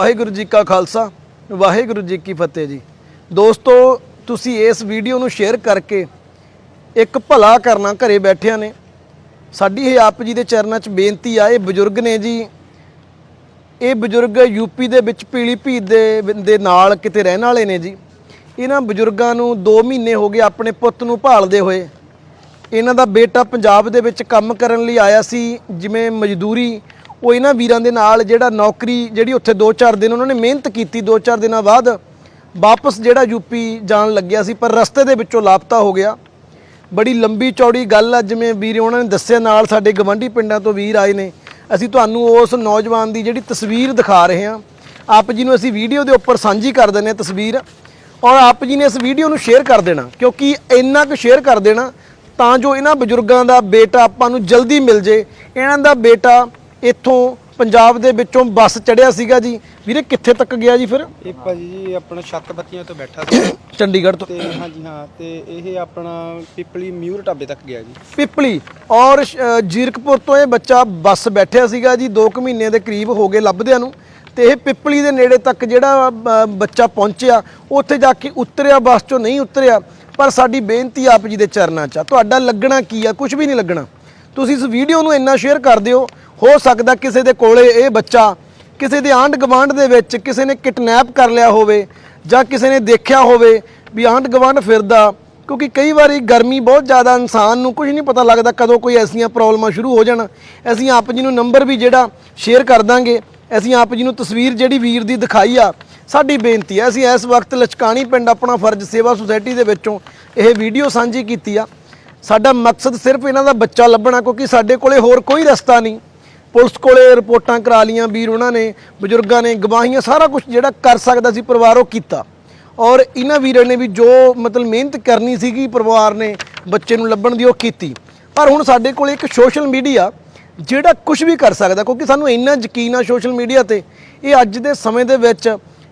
ਵਾਹਿਗੁਰੂ ਜੀ ਕਾ ਖਾਲਸਾ, ਵਾਹਿਗੁਰੂ ਜੀ ਕੀ ਫਤਿਹ ਜੀ। ਦੋਸਤੋ, ਤੁਸੀਂ ਇਸ ਵੀਡੀਓ ਨੂੰ ਸ਼ੇਅਰ ਕਰਕੇ ਇੱਕ ਭਲਾ ਕਰਨਾ ਘਰੇ ਬੈਠਿਆਂ ਨੇ। ਸਾਡੀ ਇਹ ਆਪ ਜੀ ਦੇ ਚਰਨਾਂ 'ਚ ਬੇਨਤੀ ਆ, ਇਹ ਬਜ਼ੁਰਗ ਨੇ ਜੀ। ਇਹ ਬਜ਼ੁਰਗ ਯੂਪੀ ਦੇ ਵਿੱਚ, ਪੀਲੀ ਭੀਤ ਦੇ ਦੇ ਨਾਲ ਕਿਤੇ ਰਹਿਣ ਵਾਲੇ ਨੇ ਜੀ। ਇਹਨਾਂ ਬਜ਼ੁਰਗਾਂ ਨੂੰ 2 ਮਹੀਨੇ ਹੋ ਗਏ ਆਪਣੇ ਪੁੱਤ ਨੂੰ ਭਾਲਦੇ ਹੋਏ। ਇਹਨਾਂ ਦਾ ਬੇਟਾ ਪੰਜਾਬ ਦੇ ਵਿੱਚ ਕੰਮ ਕਰਨ ਲਈ ਆਇਆ ਸੀ, ਜਿਵੇਂ ਮਜ਼ਦੂਰੀ ਉਹ ਇਹਨਾਂ ਵੀਰਾਂ ਦੇ ਨਾਲ ਜਿਹੜਾ ਨੌਕਰੀ ਜਿਹੜੀ ਉੱਥੇ 2-4 ਦਿਨ ਉਹਨਾਂ ਨੇ ਮਿਹਨਤ ਕੀਤੀ 2-4 ਦਿਨਾਂ ਬਾਅਦ ਵਾਪਸ ਜਿਹੜਾ ਯੂਪੀ ਜਾਣ ਲੱਗਿਆ ਸੀ, ਪਰ ਰਸਤੇ ਦੇ ਵਿੱਚੋਂ ਲਾਪਤਾ ਹੋ ਗਿਆ। ਬੜੀ ਲੰਬੀ ਚੌੜੀ ਗੱਲ ਆ, ਜਿਵੇਂ ਵੀਰ ਉਹਨਾਂ ਨੇ ਦੱਸਿਆ, ਨਾਲ ਸਾਡੇ ਗਵੰਡੀ ਪਿੰਡਾਂ ਤੋਂ ਵੀਰ ਆਏ ਨੇ। ਅਸੀਂ ਤੁਹਾਨੂੰ ਉਸ ਨੌਜਵਾਨ ਦੀ ਜਿਹੜੀ ਤਸਵੀਰ ਦਿਖਾ ਰਹੇ ਹਾਂ। ਆਪ ਜੀ ਨੂੰ ਅਸੀਂ ਵੀਡੀਓ ਦੇ ਉੱਪਰ ਸਾਂਝੀ ਕਰ ਦਿੰਦੇ ਹਾਂ ਤਸਵੀਰ। ਔਰ ਆਪ ਜੀ ਨੇ ਇਸ ਵੀਡੀਓ ਨੂੰ ਸ਼ੇਅਰ ਕਰ ਦੇਣਾ, ਕਿਉਂਕਿ ਇੰਨਾ ਕੁ ਸ਼ੇਅਰ ਕਰ ਦੇਣਾ ਤਾਂ ਜੋ ਇਹਨਾਂ ਬਜ਼ੁਰਗਾਂ ਦਾ ਬੇਟਾ ਆਪਾਂ ਨੂੰ ਜਲਦੀ ਮਿਲ ਜੇ। ਇਹਨਾਂ ਦਾ ਬੇਟਾ ਇੱਥੋਂ ਪੰਜਾਬ ਦੇ ਵਿੱਚੋਂ ਬੱਸ ਚੜਿਆ ਸੀਗਾ ਜੀ। ਵੀਰੇ ਕਿੱਥੇ ਤੱਕ ਗਿਆ ਜੀ ਫਿਰ? ਇਹ ਭਾਜੀ ਜੀ ਆਪਣਾ ਛੱਤ ਬੱਤੀਆਂ ਤੋਂ ਬੈਠਾ ਸੀ। ਚੰਡੀਗੜ੍ਹ ਤੋਂ। ਤੇ ਹਾਂਜੀ ਹਾਂ ਤੇ ਇਹ ਆਪਣਾ ਪਿਪਲੀ ਮਿਊਰ ਢਾਬੇ ਤੱਕ ਗਿਆ ਜੀ। ਪਿਪਲੀ ਔਰ ਅ, ਜੀਰਕਪੁਰ ਤੋਂ ਇਹ ਬੱਚਾ ਬੱਸ ਬੈਠਿਆ ਸੀਗਾ ਜੀ 2 ਕੁ ਮਹੀਨੇ ਦੇ ਕਰੀਬ ਹੋ ਗਏ ਲੱਭਦਿਆਂ ਨੂੰ। ਤੇ ਇਹ ਪਿਪਲੀ ਦੇ ਨੇੜੇ ਤੱਕ ਜਿਹੜਾ ਅ, ਬੱਚਾ ਪਹੁੰਚਿਆ ਉੱਥੇ ਜਾ ਕੇ ਉਤਰਿਆ ਬੱਸ ਚੋਂ ਨਹੀਂ ਉਤਰਿਆ। ਪਰ ਸਾਡੀ ਬੇਨਤੀ ਆਪ ਜੀ ਦੇ ਚਰਨਾਂ 'ਚ ਆ। ਤੁਹਾਡਾ ਲੱਗਣਾ ਕੀ ਆ? ਕੁਝ ਵੀ ਨਹੀਂ ਲੱਗਣਾ। ਤੁਸੀਂ ਇਸ ਵੀਡੀਓ ਨੂੰ ਇੰਨਾ ਸ਼ੇਅਰ ਕਰ ਦਿਓ ਹੋ ਸਕਦਾ ਕਿਸੇ ਦੇ ਕੋਲੇ ਇਹ ਬੱਚਾ, ਕਿਸੇ ਦੇ ਆਂਢ ਗਵਾਂਢ ਦੇ ਵਿੱਚ ਕਿਸੇ ਨੇ ਕਿਡਨੈਪ ਕਰ ਲਿਆ ਹੋਵੇ ਜਾਂ ਕਿਸੇ ਨੇ ਦੇਖਿਆ ਹੋਵੇ ਵੀ ਆਂਢ ਗਵਾਂਢ ਫਿਰਦਾ, ਕਿਉਂਕਿ ਕਈ ਵਾਰੀ ਗਰਮੀ ਬਹੁਤ ਜ਼ਿਆਦਾ ਇਨਸਾਨ ਨੂੰ ਕੁਝ ਨਹੀਂ ਪਤਾ ਲੱਗਦਾ ਕਦੋਂ ਕੋਈ ਐਸੀਆਂ ਪ੍ਰੋਬਲਮਾਂ ਸ਼ੁਰੂ ਹੋ ਜਾਣ। ਅਸੀਂ ਆਪ ਜੀ ਨੂੰ ਨੰਬਰ ਵੀ ਜਿਹੜਾ ਸ਼ੇਅਰ ਕਰ ਦਾਂਗੇ, ਅਸੀਂ ਆਪ ਜੀ ਨੂੰ ਤਸਵੀਰ ਜਿਹੜੀ ਵੀਰ ਦੀ ਦਿਖਾਈ ਆ, ਸਾਡੀ ਬੇਨਤੀ ਹੈ, ਅਸੀਂ ਇਸ ਵਕਤ ਲਚਕਾਣੀ ਪਿੰਡ ਆਪਣਾ ਫਰਜ਼ ਸੇਵਾ ਸੁਸਾਇਟੀ ਦੇ ਵਿੱਚੋਂ ਇਹ ਵੀਡੀਓ ਸਾਂਝੀ ਕੀਤੀ ਆ। ਸਾਡਾ ਮਕਸਦ ਸਿਰਫ ਇਹਨਾਂ ਦਾ ਬੱਚਾ ਲੱਭਣਾ, ਕਿਉਂਕਿ ਸਾਡੇ ਕੋਲੇ ਹੋਰ ਕੋਈ ਰਸਤਾ ਨਹੀਂ। ਪੁਲਿਸ ਕੋਲੇ ਰਿਪੋਰਟਾਂ ਕਰਾ ਲੀਆਂ ਵੀਰ ਉਹਨਾਂ ਨੇ, ਬਜ਼ੁਰਗਾਂ ਨੇ, ਗਵਾਹੀਆਂ, ਸਾਰਾ ਕੁਝ ਜਿਹੜਾ ਕਰ ਸਕਦਾ ਸੀ ਪਰਿਵਾਰ ਉਹ ਕੀਤਾ। ਔਰ ਇਹਨਾਂ ਵੀਰਾਂ ਨੇ ਵੀ ਜੋ ਮਤਲਬ ਮਿਹਨਤ ਕਰਨੀ ਸੀਗੀ ਪਰਿਵਾਰ ਨੇ ਬੱਚੇ ਨੂੰ ਲੱਭਣ ਦੀ ਉਹ ਕੀਤੀ। ਪਰ ਹੁਣ ਸਾਡੇ ਕੋਲ ਇੱਕ ਸੋਸ਼ਲ ਮੀਡੀਆ ਜਿਹੜਾ ਕੁਝ ਵੀ ਕਰ ਸਕਦਾ, ਕਿਉਂਕਿ ਸਾਨੂੰ ਇੰਨਾ ਯਕੀਨ ਆ ਸੋਸ਼ਲ ਮੀਡੀਆ ਤੇ, ਇਹ ਅੱਜ ਦੇ ਸਮੇਂ ਦੇ ਵਿੱਚ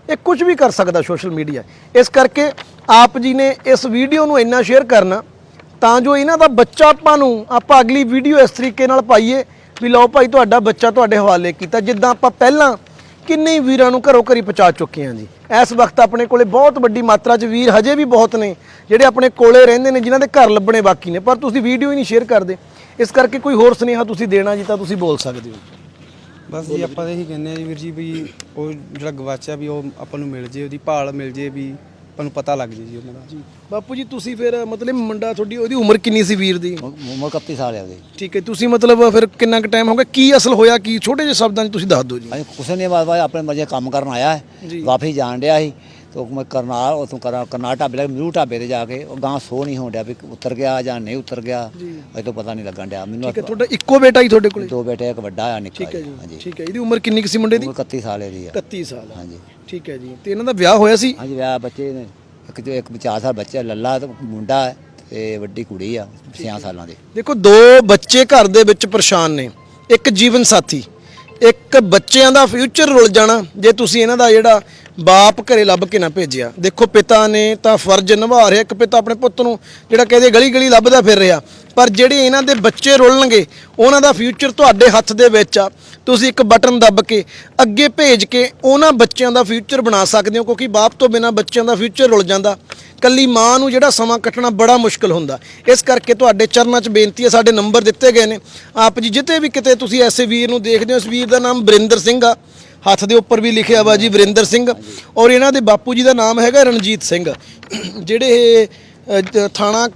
ਇਹ ਕੁਝ ਵੀ ਕਰ ਸਕਦਾ ਸੋਸ਼ਲ ਮੀਡੀਆ। ਇਸ ਕਰਕੇ ਆਪ ਜੀ ਨੇ ਇਸ ਵੀਡੀਓ ਨੂੰ ਇੰਨਾ ਸ਼ੇਅਰ ਕਰਨਾ, ਤਾਂ ਜੋ ਇਹਨਾਂ ਦਾ ਬੱਚਾ ਆਪਾਂ ਨੂੰ, ਆਪਾਂ ਅਗਲੀ ਵੀਡੀਓ ਇਸ ਤਰੀਕੇ ਨਾਲ ਪਾਈਏ ਵੀ ਲਓ ਭਾਈ ਤੁਹਾਡਾ ਬੱਚਾ ਤੁਹਾਡੇ ਹਵਾਲੇ ਕੀਤਾ, ਜਿੱਦਾਂ ਆਪਾਂ ਪਹਿਲਾਂ ਕਿੰਨੇ ਵੀਰਾਂ ਨੂੰ ਘਰੋਂ ਘਰੀ ਪਹੁੰਚਾ ਚੁੱਕੇ ਹਾਂ ਜੀ। ਇਸ ਵਕਤ ਆਪਣੇ ਕੋਲੇ ਬਹੁਤ ਵੱਡੀ ਮਾਤਰਾ 'ਚ ਵੀਰ ਹਜੇ ਵੀ ਬਹੁਤ ਨੇ, ਜਿਹੜੇ ਆਪਣੇ ਕੋਲੇ ਰਹਿੰਦੇ ਨੇ, ਜਿਨ੍ਹਾਂ ਦੇ ਘਰ ਲੱਭਣੇ ਬਾਕੀ ਨੇ, ਪਰ ਤੁਸੀਂ ਵੀਡੀਓ ਹੀ ਨਹੀਂ ਸ਼ੇਅਰ ਕਰਦੇ। ਇਸ ਕਰਕੇ ਕੋਈ ਹੋਰ ਸੁਨੇਹਾ ਤੁਸੀਂ ਦੇਣਾ ਜੀ ਤਾਂ ਤੁਸੀਂ ਬੋਲ ਸਕਦੇ ਹੋ। ਬਸ ਜੀ, ਆਪਾਂ ਤਾਂ ਇਹੀ ਕਹਿੰਦੇ ਆ ਜੀ ਵੀਰ ਜੀ ਵੀ ਉਹ ਜਿਹੜਾ ਗਵਾਚਿਆ ਵੀ ਉਹ ਆਪਾਂ ਨੂੰ ਮਿਲ ਜੇ, ਉਹਦੀ ਭਾਲ ਮਿਲ ਜੇ ਵੀ ਆਪਾਂ ਨੂੰ ਪਤਾ ਲੱਗ ਜੇ ਜੀ ਉਹਨਾਂ ਦਾ। ਬਾਪੂ ਜੀ ਤੁਸੀਂ ਫਿਰ ਮਤਲਬ ਮੁੰਡਾ ਤੁਹਾਡੀ ਉਹਦੀ ਉਮਰ ਕਿੰਨੀ ਸੀ ਵੀਰ ਦੀ? ਉਮਰ 31 ਸਾਲ ਹੈ ਉਹਦੀ। ਠੀਕ ਹੈ ਤੁਸੀਂ ਮਤਲਬ ਫਿਰ ਕਿੰਨਾ ਕੁ ਟਾਈਮ ਹੋ ਗਿਆ? ਕੀ ਅਸਲ ਹੋਇਆ ਕੀ? ਛੋਟੇ ਜਿਹੇ ਸ਼ਬਦਾਂ 'ਚ ਤੁਸੀਂ ਦੱਸ ਦਿਓ ਜੀ। ਅਸੀਂ ਕੁਛ ਨਹੀਂ ਬਾਤ ਬਾਤ ਆਪਣੇ ਮਰਜ਼ੀ ਕੰਮ ਕਰਨ ਆਇਆ। ਹੈ। ਵਾਪਸ ਜਾਣ ਡਿਆ ਸੀ। ਤੋ ਮੈਂ ਕਰਨਾਲ ਉਥੋਂ ਕਰਾਂ ਕਰਨਾਲ ਢਾਬੇ ਲੱਗ ਮਿਊ ਢਾਬੇ ਤੇ ਜਾ ਕੇ ਉਹ ਗਾਂ ਸੋ ਨਹੀਂ ਹੋਣ ਡਿਆ ਵੀ ਉਤਰ ਗਿਆ ਜਾਂ ਨਹੀਂ ਉਤਰ ਗਿਆ। ਅਜੇ ਤੋਂ ਪਤਾ ਨਹੀਂ ਲੱਗਣ ਡਿਆ। ਮੈਨੂੰ ਠੀਕ ਹੈ ਤੁਹਾਡਾ ਇੱਕੋ ਬੇਟਾ ਹੀ ਤੁਹਾਡੇ ਕੋਲੇ? ਦੋ ਬੇਟੇ ਇੱਕ ਵੱਡਾ ਆ ਨਿੱਕਾ ਠੀਕ ਹੈ ਜੀ। ਠੀਕ ਹੈ। ਇਹਦੀ ਉਮਰ ਕਿੰਨੀ ਕੁ ਸੀ ਮੁੰਡੇ ਦੀ? ਉਮਰ 31 ਸਾਲ ਦੀ ਆ 31 ਸਾਲ। ਹਾਂਜੀ। ਠੀਕ ਹੈ ਜੀ। ਤੇ ਇਹਨਾਂ ਦਾ ਵਿਆਹ ਹੋਇਆ ਸੀ? ਹਾਂਜੀ ਵਿਆਹ ਬੱਚੇ ਨੇ। ਇੱਕ ਜੋ ਇੱਕ 4 ਸਾਲ ਬੱਚਾ ਲੱਲਾ ਤੇ ਮੁੰਡਾ ਹੈ ਤੇ ਵੱਡੀ ਕੁੜੀ ਆ 6 ਸਾਲਾਂ ਦੀ। ਦੇਖੋ ਦੋ ਬੱਚੇ ਘਰ ਦੇ ਵਿੱਚ ਪਰੇਸ਼ਾਨ ਨੇ। ਇੱਕ ਜੀਵਨ ਸਾਥੀ। ਇੱਕ ਬੱਚਿਆਂ ਦਾ ਫਿਊਚਰ ਰੁਲ ਜਾਣਾ ਜੇ ਤੁਸੀਂ ਇਹਨਾਂ ਦਾ ਜਿਹੜਾ ਬਾਪ ਘਰੇ ਲੱਭ ਕੇ ਨਾ ਭੇਜਿਆ। ਦੇਖੋ ਪਿਤਾ ਨੇ ਤਾਂ ਫਰਜ਼ ਨਿਭਾ ਰਿਹਾ, ਇੱਕ ਪਿਤਾ ਆਪਣੇ ਪੁੱਤ ਨੂੰ ਜਿਹੜਾ ਕਹਿੰਦੇ ਗਲੀ ਗਲੀ ਲੱਭਦਾ ਫਿਰ ਰਿਹਾ। ਪਰ ਜਿਹੜੇ ਇਹਨਾਂ ਦੇ ਬੱਚੇ ਰੁਲਣਗੇ, ਉਹਨਾਂ ਦਾ ਫਿਊਚਰ ਤੁਹਾਡੇ ਹੱਥ ਦੇ ਵਿੱਚ ਆ। ਤੁਸੀਂ ਇੱਕ ਬਟਨ ਦੱਬ ਕੇ ਅੱਗੇ ਭੇਜ ਕੇ ਉਹਨਾਂ ਬੱਚਿਆਂ ਦਾ ਫਿਊਚਰ ਬਣਾ ਸਕਦੇ ਹੋ ਕਿਉਂਕਿ ਬਾਪ ਤੋਂ ਬਿਨਾ ਬੱਚਿਆਂ ਦਾ ਫਿਊਚਰ ਰੁਲ ਜਾਂਦਾ। ਕੱਲੀ ਮਾਂ ਨੂੰ ਜਿਹੜਾ ਸਮਾਂ ਕੱਟਣਾ ਬੜਾ ਮੁਸ਼ਕਲ ਹੁੰਦਾ। ਇਸ ਕਰਕੇ ਤੁਹਾਡੇ ਚਰਨਾਂ 'ਚ ਬੇਨਤੀ ਹੈ ਸਾਡੇ ਨੰਬਰ ਦਿੱਤੇ ਗਏ ਨੇ। ਆਪ ਜੀ ਜਿੱਤੇ ਵੀ ਕਿਤੇ ਤੁਸੀਂ ਐਸੇ ਵੀਰ ਨੂੰ ਦੇਖਦੇ ਹੋ ਇਸ ਵੀਰ ਦਾ ਨਾਮ ਬਰਿੰਦਰ ਸਿੰਘ ਆ। ਹੱਥ ਦੇ ਉੱਪਰ ਵੀ ਲਿਖਿਆ ਵਾ ਜੀ ਵਰਿੰਦਰ ਸਿੰਘ। ਔਰ ਇਹਨਾਂ ਦੇ ਬਾਪੂ ਜੀ ਦਾ ਨਾਮ ਹੈਗਾ ਰਣਜੀਤ ਸਿੰਘ। ਜਿਹੜੇ ਥਾਣਾ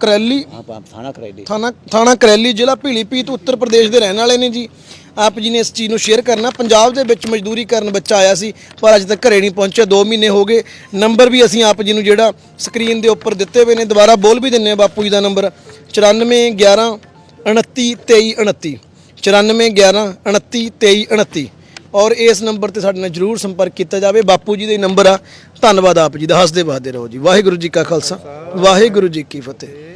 ਕਰੈਲੀ ਥਾਣਾ ਕਰੈਲੀ। ਥਾਣਾ ਥਾਣਾ ਕਰੈਲੀ ਜ਼ਿਲ੍ਹਾ ਭੀਲੀਪੀਤ ਉੱਤਰ ਪ੍ਰਦੇਸ਼ ਦੇ ਰਹਿਣ ਵਾਲੇ ਨੇ ਜੀ। ਆਪ ਜੀ ਨੇ ਇਸ ਚੀਜ਼ ਨੂੰ ਸ਼ੇਅਰ ਕਰਨਾ। ਪੰਜਾਬ ਦੇ ਵਿੱਚ ਮਜ਼ਦੂਰੀ ਕਰਨ ਬੱਚਾ ਆਇਆ ਸੀ, ਪਰ ਅਜੇ ਤੱਕ ਘਰੇ ਨਹੀਂ ਪਹੁੰਚਿਆ। 2 ਮਹੀਨੇ ਹੋ ਗਏ। ਨੰਬਰ ਵੀ ਅਸੀਂ ਆਪ ਜੀ ਨੂੰ ਜਿਹੜਾ ਸਕਰੀਨ ਦੇ ਉੱਪਰ ਦਿੱਤੇ ਹੋਏ ਨੇ। ਦੁਬਾਰਾ ਬੋਲ ਵੀ ਦਿੰਨੇ ਆ ਬਾਪੂ ਜੀ ਦਾ ਨੰਬਰ। 94 11 29 23 29 94 11 29 23 29 ਔਰ ਇਸ ਨੰਬਰ ਤੇ ਸਾਡੇ ਨਾਲ ਜਰੂਰ ਸੰਪਰਕ ਕੀਤਾ ਜਾਵੇ। ਬਾਪੂ ਜੀ ਦਾ ਹੀ ਨੰਬਰ ਆ। ਧੰਨਵਾਦ ਆਪ ਜੀ ਦਾ। ਹੱਸਦੇ ਵਸਦੇ ਰਹੋ ਜੀ। ਵਾਹਿਗੁਰੂ ਜੀ ਕਾ ਖਾਲਸਾ। ਵਾਹਿਗੁਰੂ ਜੀ ਕੀ ਫਤਿਹ।